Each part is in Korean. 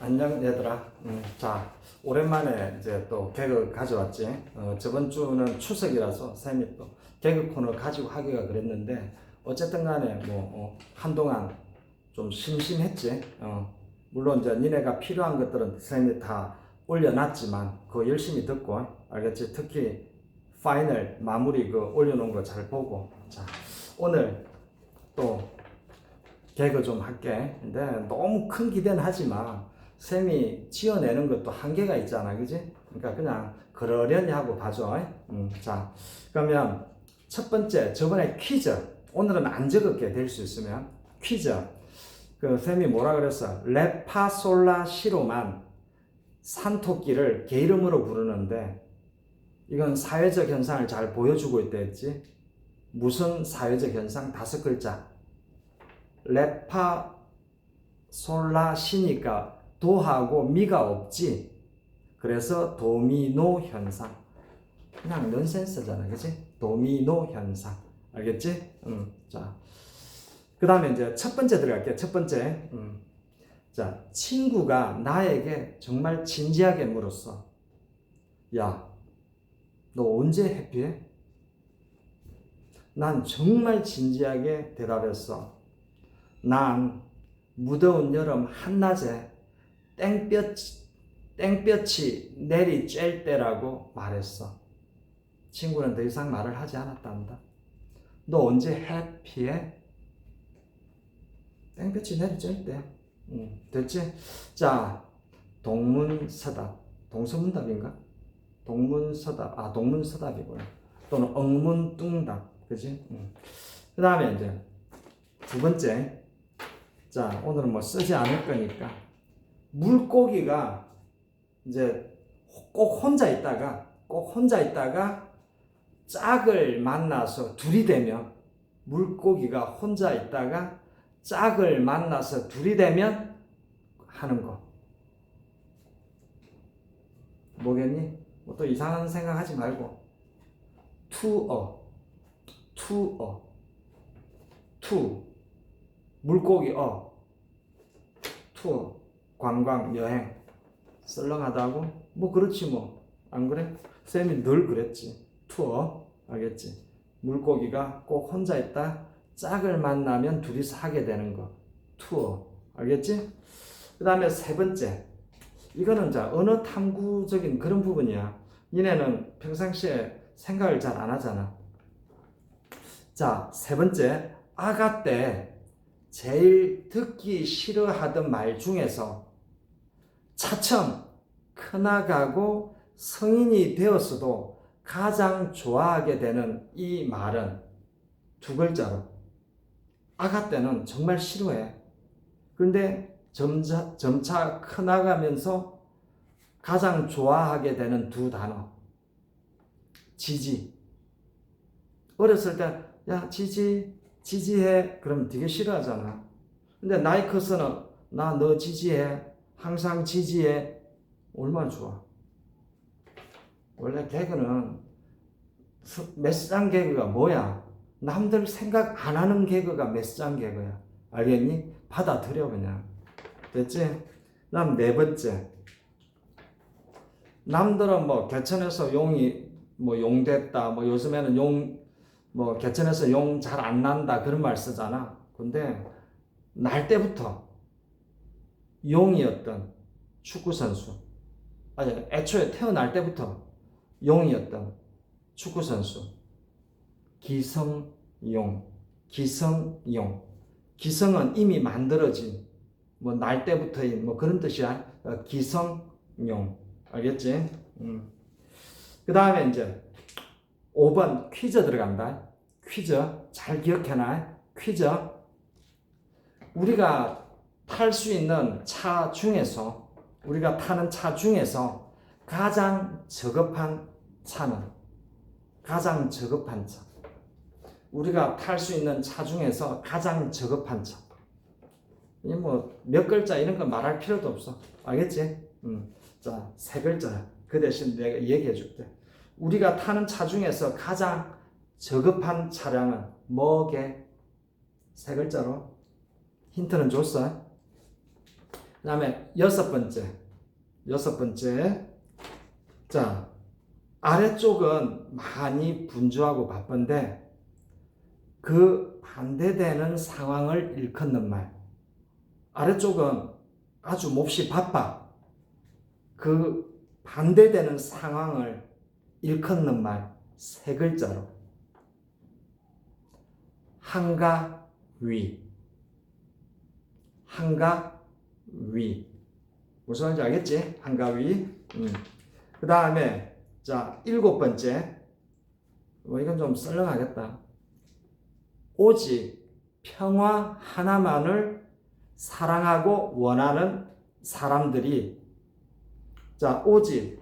안녕 얘들아. 음, 자 오랜만에 이제 또 개그 가져왔지. 어, 저번 주는 추석이라서 쌤이 또 개그 코너 가지고 하기가 그랬는데 어쨌든간에 뭐 어, 한동안 좀 심심했지. 어, 물론 이제 니네가 필요한 것들은 쌤이 다 올려놨지만 그거 열심히 듣고 알겠지. 특히 파이널 마무리 그 올려놓은 거 잘 보고 자 오늘 또 개그 좀 할게. 근데 너무 큰 기대는 하지 마. 쌤이 지어내는 것도 한계가 있잖아. 그지? 그러니까 그냥 그러려니 하고 봐줘. 음, 자, 그러면 첫 번째, 저번에 퀴즈. 오늘은 안 적을게 될 수 있으면. 퀴즈. 그 쌤이 뭐라 그랬어? 레파솔라 시로만 산토끼를 개 이름으로 부르는데 이건 사회적 현상을 잘 보여주고 있다 했지? 무슨 사회적 현상? 다섯 글자. 레파 솔라 시니까 도하고 미가 없지. 그래서 도미노 현상. 그냥 넌센스잖아, 그지? 도미노 현상. 알겠지? 음, 자. 그 다음에 이제 첫 번째 들어갈게요. 첫 번째. 음. 자, 친구가 나에게 정말 진지하게 물었어. 야, 너 언제 해피해? 난 정말 진지하게 대답했어. 난 무더운 여름 한낮에 땡볕, 땡볕이 내리 쬐일 때라고 말했어. 친구는 더 이상 말을 하지 않았단다. 너 언제 해피해? 땡볕이 내리 쬐일 때. 응, 됐지? 자, 동문서답. 동서문답인가? 동문서답. 아, 동문서답이구나. 또는 엉문뚱답. 그지? 응. 그 다음에 이제 두 번째. 자, 오늘은 뭐 쓰지 않을 거니까. 물고기가 이제 꼭 혼자 있다가, 꼭 혼자 있다가 짝을 만나서 둘이 되면, 물고기가 혼자 있다가 짝을 만나서 둘이 되면 하는 거. 뭐겠니? 뭐 또 이상한 생각 하지 말고. 투어. 투어. 투. 물고기 어. 투어. 관광, 여행. 썰렁하다고? 뭐 그렇지 뭐. 안 그래? 쌤이 늘 그랬지. 투어. 알겠지? 물고기가 꼭 혼자 있다. 짝을 만나면 둘이서 하게 되는 거. 투어. 알겠지? 그 다음에 세 번째. 이거는 자, 언어 탐구적인 그런 부분이야. 니네는 평상시에 생각을 잘 안 하잖아. 자, 세 번째. 아가 때 제일 듣기 싫어하던 말 중에서 차츰 커나가고 성인이 되었어도 가장 좋아하게 되는 이 말은 두 글자로 아가 때는 정말 싫어해. 그런데 점차, 점차 커나가면서 가장 좋아하게 되는 두 단어. 지지. 어렸을 때, 야, 지지, 지지해. 그러면 되게 싫어하잖아. 근데 나이 커서는, 나 너 지지해. 항상 지지해. 얼마나 좋아. 원래 개그는 메스장 개그가 뭐야? 남들 생각 안 하는 개그가 메스장 개그야. 알겠니? 받아들여 그냥. 됐지? 남네 번째. 남들은 뭐 개천에서 용이 뭐 용됐다. 뭐 요즘에는 용 뭐 개천에서 용 잘 안 난다 그런 말 쓰잖아. 근데 날 때부터 용이었던 축구 선수. 아니 애초에 태어날 때부터 용이었던 축구 선수. 기성용. 기성용. 기성은 이미 만들어진 뭐 날 때부터인 뭐 그런 뜻이야. 어, 기성용. 알겠지? 음. 그 다음에 이제 5번 퀴즈 들어간다. 퀴즈. 잘 기억해놔. 퀴즈. 우리가 탈 수 있는 차 중에서, 우리가 타는 차 중에서 가장 저급한 차는, 가장 저급한 차. 우리가 탈 수 있는 차 중에서 가장 저급한 차. 이 뭐 몇 글자 이런 거 말할 필요도 없어. 알겠지? 음. 자, 세 글자. 그 대신 내가 얘기해 줄게. 우리가 타는 차 중에서 가장 저급한 차량은 뭐게? 세 글자로. 힌트는 줬어. 그 다음에 여섯 번째. 여섯 번째. 자, 아래쪽은 많이 분주하고 바쁜데 그 반대되는 상황을 일컫는 말. 아래쪽은 아주 몹시 바빠. 그 반대되는 상황을 일컫는 말 세 글자로 한가 위 한가 위 무슨 말인지 알겠지? 한가 위. 음. 그 다음에 자 일곱 번째 뭐 이건 좀 썰렁하겠다. 오직 평화 하나만을 사랑하고 원하는 사람들이 자 오직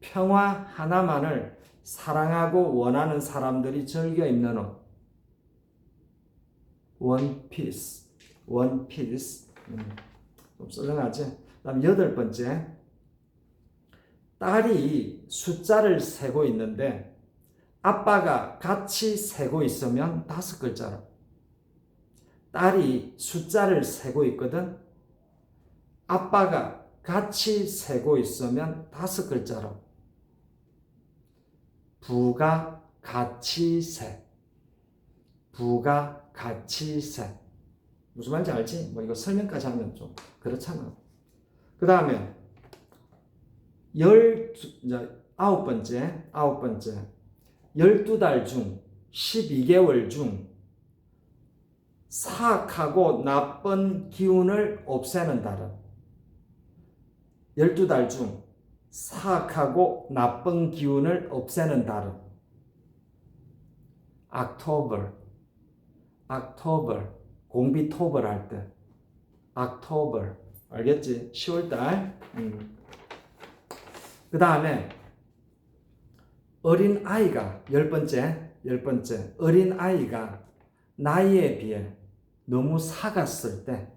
평화 하나만을 사랑하고 원하는 사람들이 즐겨 입는 옷 원피스 원피스 음, 좀 썰렁하지? 다음 여덟 번째. 딸이 숫자를 세고 있는데 아빠가 같이 세고 있으면 다섯 글자로. 딸이 숫자를 세고 있거든. 아빠가 같이 세고 있으면 다섯 글자로. 부가 같이 세. 부가 같이 세 무슨 말인지 알지? 뭐 이거 설명까지 하면 좀 그렇잖아. 그 다음에 열 아홉 번째 아홉 번째. 열두 달 중 12개월 중 사악하고 나쁜 기운을 없애는 달은 12달 중 사악하고 나쁜 기운을 없애는 달은 October, October, 공비 토벌 할 때, October, 알겠지? 10월달. 음. 그 다음에 어린 아이가 열 번째, 열 번째 어린 아이가 나이에 비해 너무 사갔을 때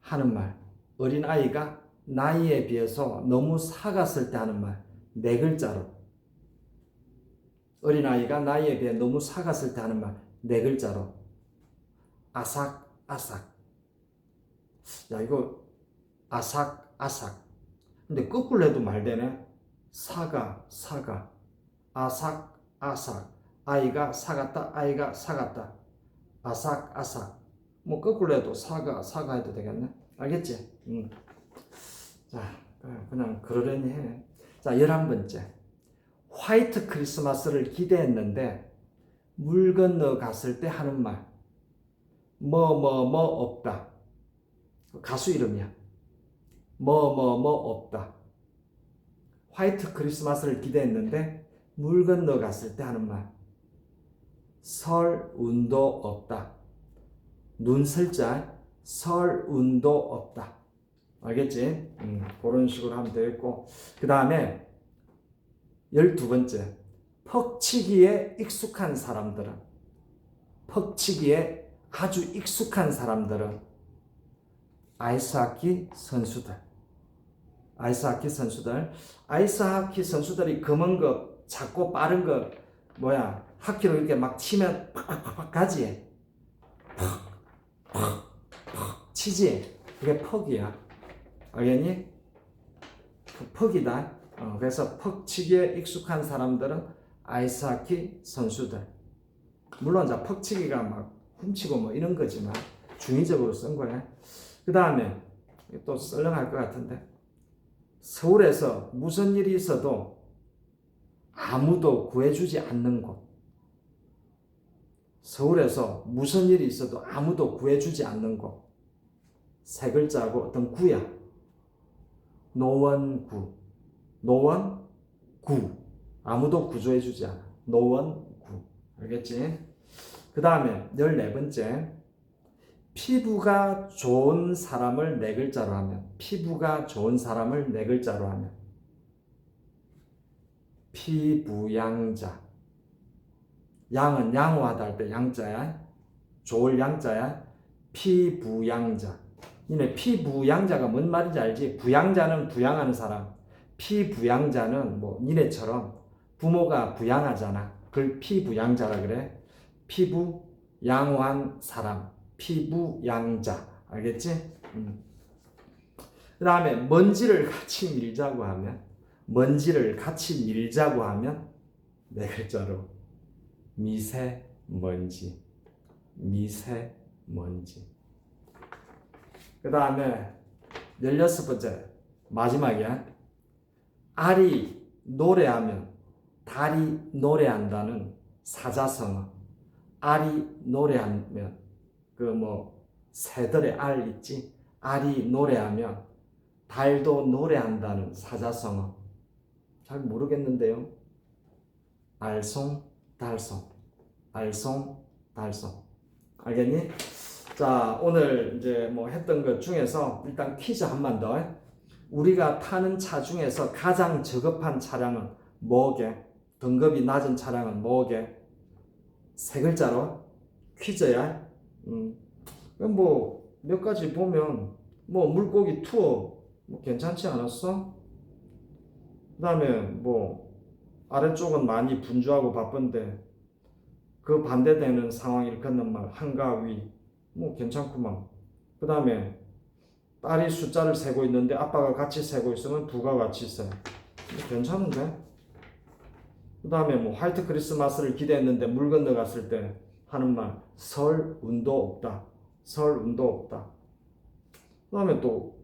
하는 말. 어린 아이가 나이에 비해서 너무 사갔을 때 하는 말. 네 글자로. 어린 아이가 나이에 비해 너무 사갔을 때 하는 말. 네 글자로. 아삭 아삭. 야 이거 아삭 아삭. 근데 거꾸로 해도 말 되네. 사가 사가. 아삭 아삭. 아이가 사갔다 아이가 사갔다. 아삭 아삭. 뭐 거꾸로 해도 사가 사가 해도 되겠네. 알겠지? 음. 자, 그냥 그러려니 해. 자, 열한 번째. 화이트 크리스마스를 기대했는데 물 건너 갔을 때 하는 말. 뭐 뭐 뭐 없다. 가수 이름이야. 뭐 뭐 뭐 없다. 화이트 크리스마스를 기대했는데 물 건너 갔을 때 하는 말. 설 운도 없다. 눈 설자 설 운도 없다. 알겠지? 음, 그런 식으로 하면 되겠고. 그 다음에, 열두 번째. 퍽치기에 익숙한 사람들은, 퍽치기에 아주 익숙한 사람들은, 아이스하키 선수들. 아이스하키 선수들. 아이스하키 선수들이 검은 거, 작고 빠른 거, 뭐야, 하키로 이렇게 막 치면 팍팍팍 가지. 팍, 팍, 팍 치지. 그게 퍽이야. 알겠니? 그 퍽이다. 어, 그래서 퍽치기에 익숙한 사람들은 아이스하키 선수들. 물론 자 퍽치기가 막 훔치고 뭐 이런 거지만 중의적으로 쓴 거야. 그 다음에 또 썰렁할 것 같은데 서울에서 무슨 일이 있어도 아무도 구해주지 않는 곳. 서울에서 무슨 일이 있어도 아무도 구해주지 않는 곳. 세 글자고 어떤 구야. 노원구. 노원구. 아무도 구조해주지 않아. 노원구. 알겠지? 그 다음에 14번째. 피부가 좋은 사람을 네 글자로 하면, 피부가 좋은 사람을 네 글자로 하면, 피부양자. 양은 양호하다 할 때 양자야. 좋을 양자야. 피부양자. 니네 피부양자가 뭔 말인지 알지? 부양자는 부양하는 사람. 피부양자는 뭐 니네처럼 부모가 부양하잖아. 그걸 피부양자라 그래. 피부 양호한 사람. 피부 양자. 알겠지? 음. 그 다음에 먼지를 같이 밀자고 하면 먼지를 같이 밀자고 하면 네 글자로 미세먼지 미세먼지 그 다음에 16번째 마지막이야 알이 노래하면 달이 노래한다는 사자성어 알이 노래하면 그 뭐 새들의 알 있지 알이 노래하면 달도 노래한다는 사자성어 잘 모르겠는데요 알송 달송 알송 달송 알겠니? 자 오늘 이제 뭐 했던 것 중에서 일단 퀴즈 한번 더 우리가 타는 차 중에서 가장 저급한 차량은 뭐게? 등급이 낮은 차량은 뭐게? 세 글자로 퀴즈야. 음. 뭐몇 가지 보면 뭐 물고기 투어 뭐 괜찮지 않았어? 그다음에 뭐 아래쪽은 많이 분주하고 바쁜데 그 반대되는 상황 일컫는 말 한가위 뭐 괜찮구만. 그다음에 딸이 숫자를 세고 있는데 아빠가 같이 세고 있으면 두가 같이 세. 뭐 괜찮은데? 그 다음에 뭐 화이트 크리스마스를 기대했는데 물 건너갔을 때 하는 말 설 운도 없다. 설 운도 없다. 그 다음에 또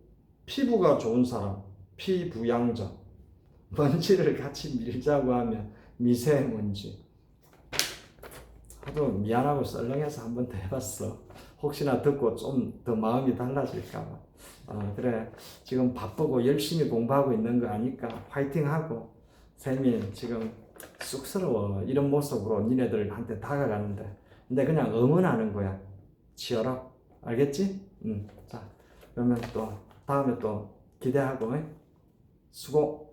피부가 좋은 사람 피부양자 먼지를 같이 밀자고 하면 미세먼지. 하도 미안하고 썰렁해서 한번 더 해봤어. 혹시나 듣고 좀 더 마음이 달라질까봐. 아, 그래. 지금 바쁘고 열심히 공부하고 있는 거 아니까 화이팅 하고. 쌤이 지금 쑥스러워. 이런 모습으로 니네들한테 다가가는데. 근데 그냥 응원하는 거야. 치열어. 알겠지? 응. 자, 그러면 또 다음에 또 기대하고. 응? 수고.